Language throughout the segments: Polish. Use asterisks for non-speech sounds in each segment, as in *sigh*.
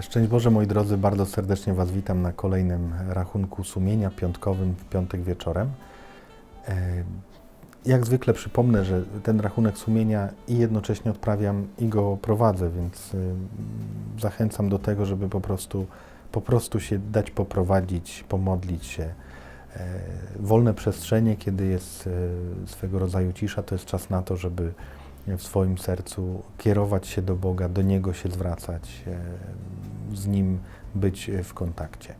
Szczęść Boże, moi drodzy, bardzo serdecznie Was witam na kolejnym rachunku sumienia piątkowym w piątek wieczorem. E, Jak zwykle przypomnę, że ten rachunek sumienia i jednocześnie odprawiam i go prowadzę, więc y, zachęcam do tego, żeby po prostu, po prostu się dać poprowadzić, pomodlić się. E, Wolne przestrzenie, kiedy jest e, swego rodzaju cisza, to jest czas na to, żeby w swoim sercu kierować się do Boga, do Niego się zwracać, e, z Nim być w kontakcie.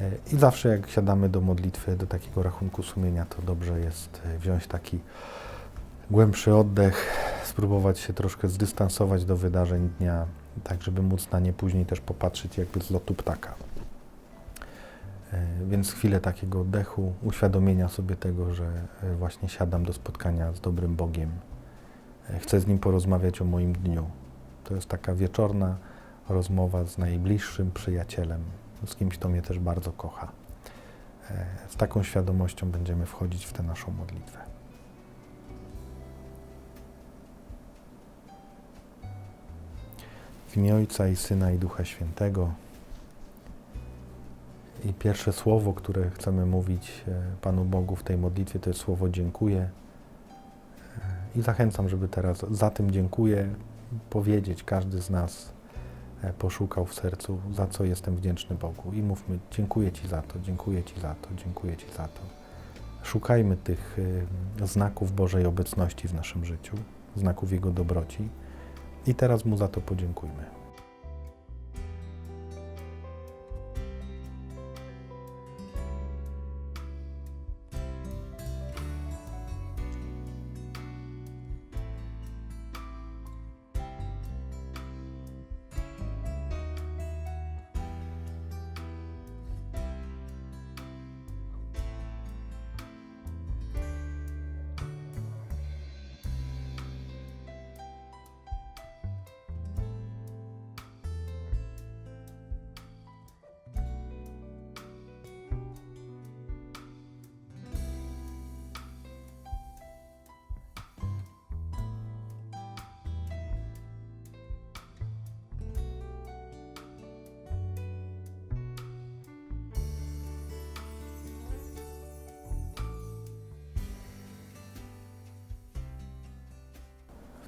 E, I zawsze jak siadamy do modlitwy, do takiego rachunku sumienia, to dobrze jest e, wziąć taki głębszy oddech, spróbować się troszkę zdystansować do wydarzeń dnia, tak żeby móc na nie później też popatrzeć jakby z lotu ptaka. Więc chwilę takiego oddechu, uświadomienia sobie tego, że właśnie siadam do spotkania z dobrym Bogiem. Chcę z Nim porozmawiać o moim dniu. To jest taka wieczorna rozmowa z najbliższym przyjacielem, z kimś, kto mnie też bardzo kocha. E, Z taką świadomością będziemy wchodzić w tę naszą modlitwę. W imię Ojca i Syna i Ducha Świętego. I pierwsze słowo, które chcemy mówić e, Panu Bogu w tej modlitwie, to jest słowo dziękuję. I zachęcam, żeby teraz za tym dziękuję powiedzieć każdy z nas e, poszukał w sercu, za co jestem wdzięczny Bogu. I mówmy, dziękuję Ci za to, dziękuję Ci za to, dziękuję Ci za to. Szukajmy tych y, znaków Bożej obecności w naszym życiu, znaków Jego dobroci i teraz Mu za to podziękujmy.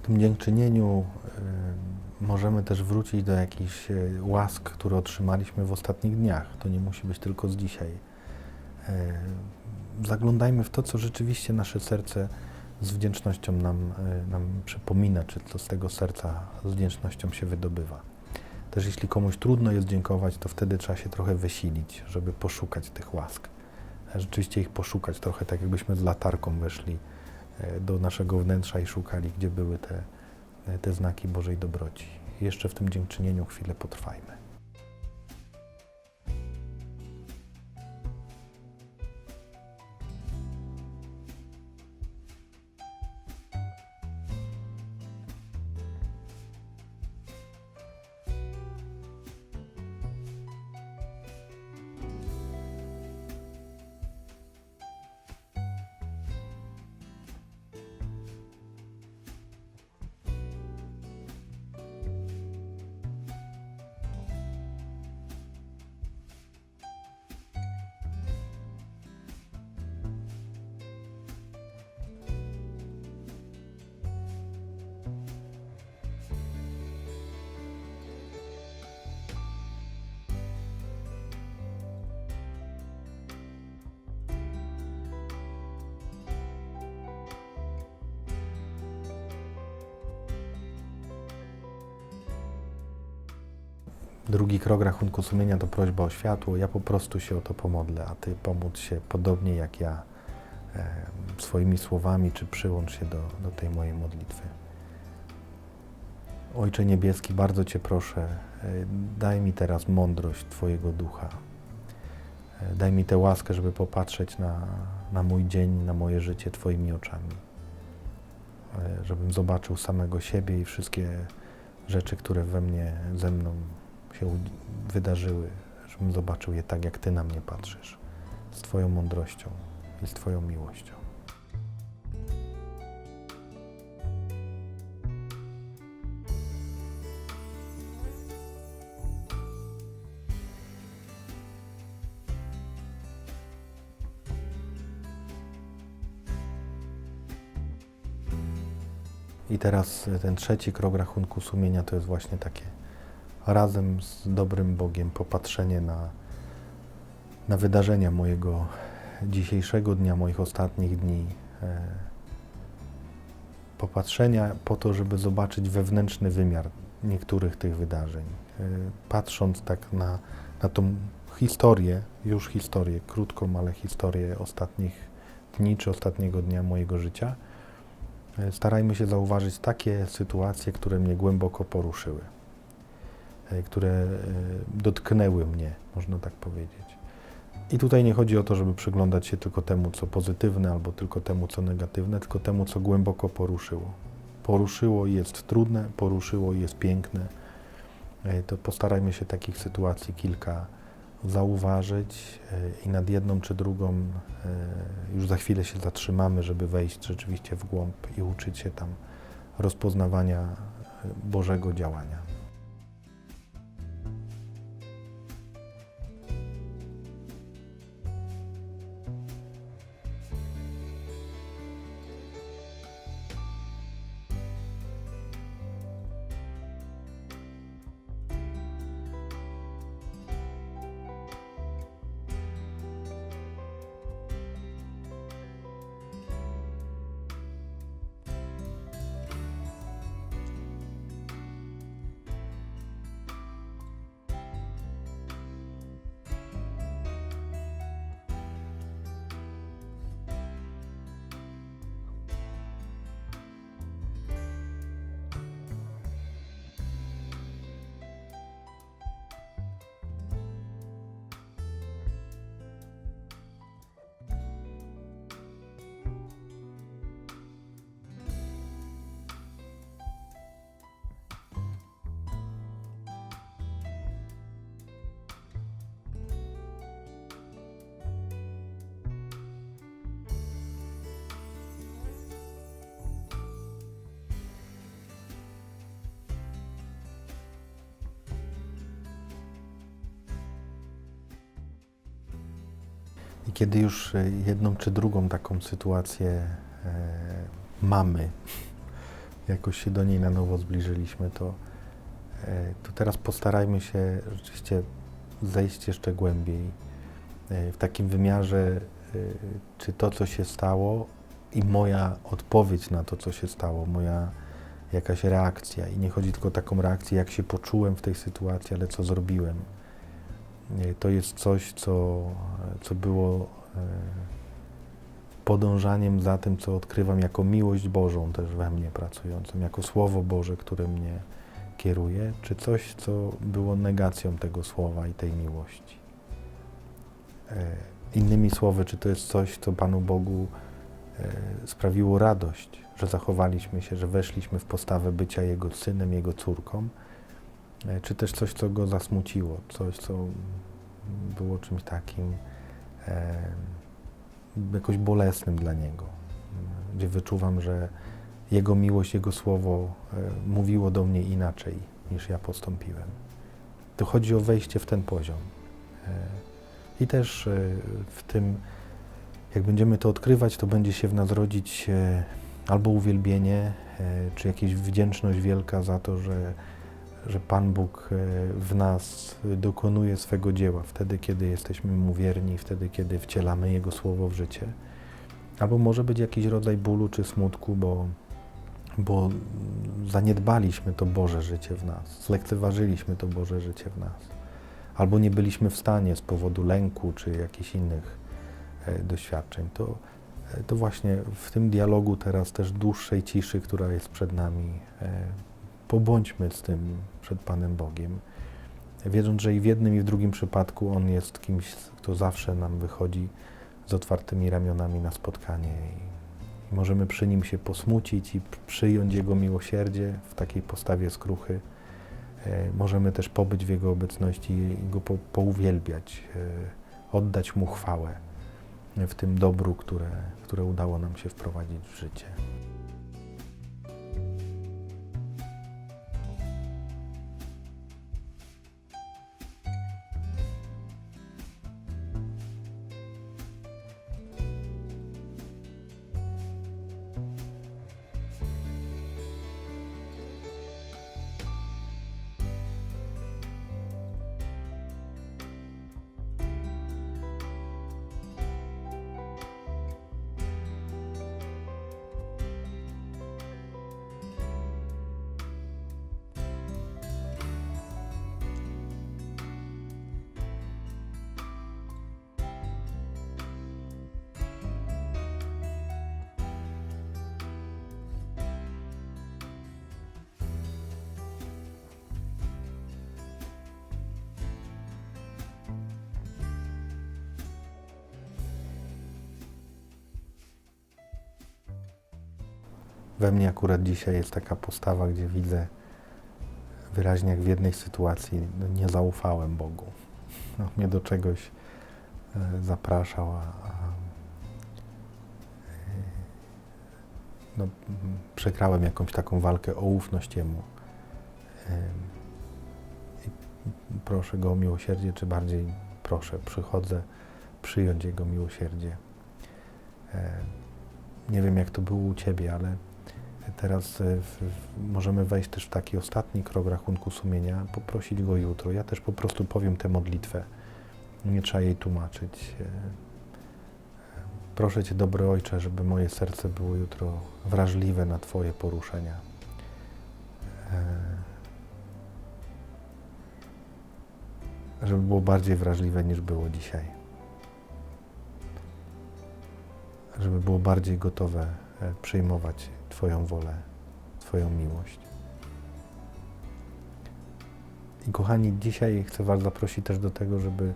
Tym dziękczynieniu możemy też wrócić do jakichś y, łask, które otrzymaliśmy w ostatnich dniach. To nie musi być tylko z dzisiaj. Y, zaglądajmy w to, co rzeczywiście nasze serce z wdzięcznością nam, y, nam przypomina, czy to z tego serca z wdzięcznością się wydobywa. Też jeśli komuś trudno jest dziękować, to wtedy trzeba się trochę wysilić, żeby poszukać tych łask. Rzeczywiście ich poszukać, trochę tak jakbyśmy z latarką weszli e, do naszego wnętrza i szukali, gdzie były te, te znaki Bożej dobroci. Jeszcze w tym dziękczynieniu chwilę potrwajmy. Drugi krok rachunku sumienia to prośba o światło. Ja po prostu się o to pomodlę, a Ty pomóc się podobnie jak ja e, swoimi słowami, czy przyłącz się do, do tej mojej modlitwy. Ojcze Niebieski, bardzo Cię proszę, e, daj mi teraz mądrość Twojego ducha. E, Daj mi tę łaskę, żeby popatrzeć na, na mój dzień, na moje życie Twoimi oczami. E, Żebym zobaczył samego siebie i wszystkie rzeczy, które we mnie, ze mną się wydarzyły, żebym zobaczył je tak, jak Ty na mnie patrzysz, z Twoją mądrością i z Twoją miłością. I teraz e, ten trzeci krok rachunku sumienia to jest właśnie takie razem z dobrym Bogiem popatrzenie na, na wydarzenia mojego dzisiejszego dnia, moich ostatnich dni. E, popatrzenia po to, żeby zobaczyć wewnętrzny wymiar niektórych tych wydarzeń. E, patrząc tak na, na tą historię, już historię, krótką, ale historię ostatnich dni czy ostatniego dnia mojego życia, e, starajmy się zauważyć takie sytuacje, które mnie głęboko poruszyły, które e, dotknęły mnie, można tak powiedzieć. I tutaj nie chodzi o to, żeby przyglądać się tylko temu, co pozytywne, albo tylko temu, co negatywne, tylko temu, co głęboko poruszyło. Poruszyło i jest trudne, poruszyło i jest piękne. To postarajmy się takich sytuacji kilka zauważyć i nad jedną czy drugą już za chwilę się zatrzymamy, żeby wejść rzeczywiście w głąb i uczyć się tam rozpoznawania Bożego działania. I kiedy już e, jedną czy drugą taką sytuację e, mamy, *laughs* jakoś się do niej na nowo zbliżyliśmy, to, e, to teraz postarajmy się rzeczywiście zejść jeszcze głębiej e, w takim wymiarze, e, czy to, co się stało i moja odpowiedź na to, co się stało, moja jakaś reakcja. I nie chodzi tylko o taką reakcję, jak się poczułem w tej sytuacji, ale co zrobiłem. To jest coś, co, co było e, podążaniem za tym, co odkrywam jako miłość Bożą też we mnie pracującą, jako Słowo Boże, które mnie kieruje, czy coś, co było negacją tego słowa i tej miłości. E, Innymi słowy, czy to jest coś, co Panu Bogu e, sprawiło radość, że zachowaliśmy się, że weszliśmy w postawę bycia Jego synem, Jego córką, czy też coś, co Go zasmuciło, coś, co było czymś takim e, jakoś bolesnym dla Niego, m, gdzie wyczuwam, że Jego miłość, Jego słowo e, mówiło do mnie inaczej niż ja postąpiłem. To chodzi o wejście w ten poziom. E, I też e, w tym, jak będziemy to odkrywać, to będzie się w nas rodzić e, albo uwielbienie, e, czy jakaś wdzięczność wielka za to, że że Pan Bóg e, w nas dokonuje swego dzieła wtedy, kiedy jesteśmy Mu wierni, wtedy, kiedy wcielamy Jego słowo w życie. Albo może być jakiś rodzaj bólu czy smutku, bo, bo zaniedbaliśmy to Boże życie w nas, zlekceważyliśmy to Boże życie w nas. Albo nie byliśmy w stanie z powodu lęku czy jakichś innych e, doświadczeń. To, e, to właśnie w tym dialogu teraz też dłuższej ciszy, która jest przed nami, pobądźmy z tym przed Panem Bogiem, wiedząc, że i w jednym, i w drugim przypadku On jest kimś, kto zawsze nam wychodzi z otwartymi ramionami na spotkanie i, możemy przy Nim się posmucić i przyjąć Jego miłosierdzie w takiej postawie skruchy. E, możemy też pobyć w Jego obecności i Go po, pouwielbiać, e, oddać Mu chwałę w tym dobru, które, które udało nam się wprowadzić w życie. We mnie akurat dzisiaj jest taka postawa, gdzie widzę wyraźnie, jak w jednej sytuacji no, nie zaufałem Bogu. *laughs* No, mnie do czegoś e, zapraszał, a, e, no, przegrałem jakąś taką walkę o ufność Jemu. E, i proszę Go o miłosierdzie, czy bardziej proszę, przychodzę przyjąć Jego miłosierdzie. Nie wiem, jak to było u Ciebie, ale teraz e, w, możemy wejść też w taki ostatni krok rachunku sumienia, poprosić Go jutro. Ja też po prostu powiem tę modlitwę. Nie trzeba jej tłumaczyć. E, e, Proszę Cię, dobry Ojcze, żeby moje serce było jutro wrażliwe na Twoje poruszenia. Żeby było bardziej wrażliwe niż było dzisiaj. Żeby było bardziej gotowe przyjmować Twoją wolę, Twoją miłość. I kochani, dzisiaj chcę Was zaprosić też do tego, żeby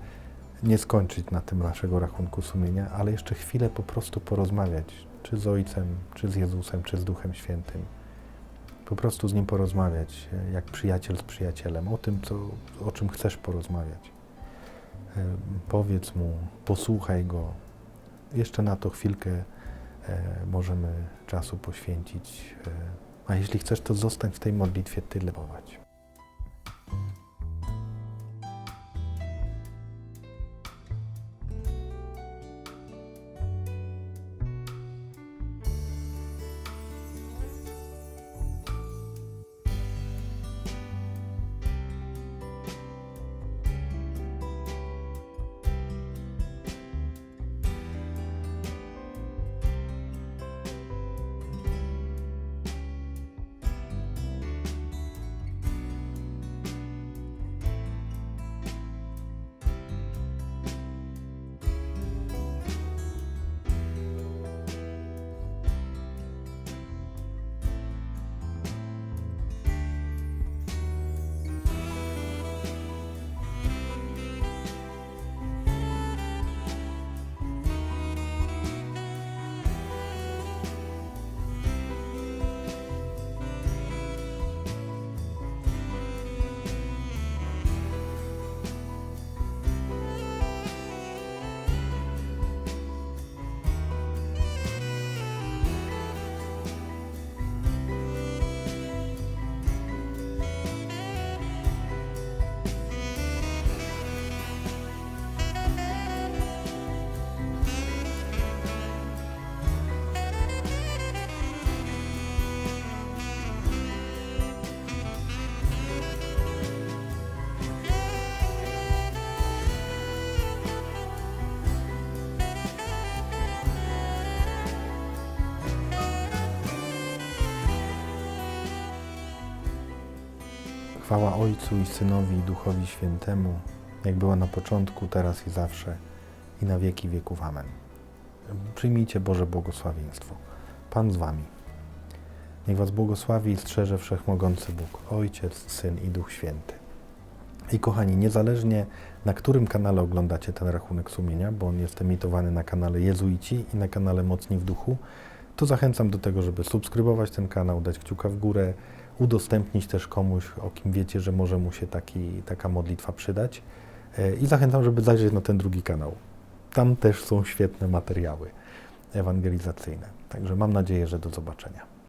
nie skończyć na tym naszego rachunku sumienia, ale jeszcze chwilę po prostu porozmawiać, czy z Ojcem, czy z Jezusem, czy z Duchem Świętym. Po prostu z Nim porozmawiać, jak przyjaciel z przyjacielem, o tym, co, o czym chcesz porozmawiać. Powiedz Mu, posłuchaj Go. Jeszcze na to chwilkę możemy czasu poświęcić. e, A jeśli chcesz, to zostań w tej modlitwie tyle Chwała Ojcu i Synowi i Duchowi Świętemu, jak była na początku, teraz i zawsze, i na wieki wieków. Amen. Przyjmijcie Boże błogosławieństwo. Pan z Wami. Niech Was błogosławi i strzeże Wszechmogący Bóg, Ojciec, Syn i Duch Święty. I kochani, niezależnie na którym kanale oglądacie ten rachunek sumienia, bo on jest emitowany na kanale Jezuici i na kanale Mocni w Duchu, to zachęcam do tego, żeby subskrybować ten kanał, dać kciuka w górę, udostępnić też komuś, o kim wiecie, że może mu się taki, taka modlitwa przydać. E, I zachęcam, żeby zajrzeć na ten drugi kanał. Tam też są świetne materiały ewangelizacyjne. Także mam nadzieję, że do zobaczenia.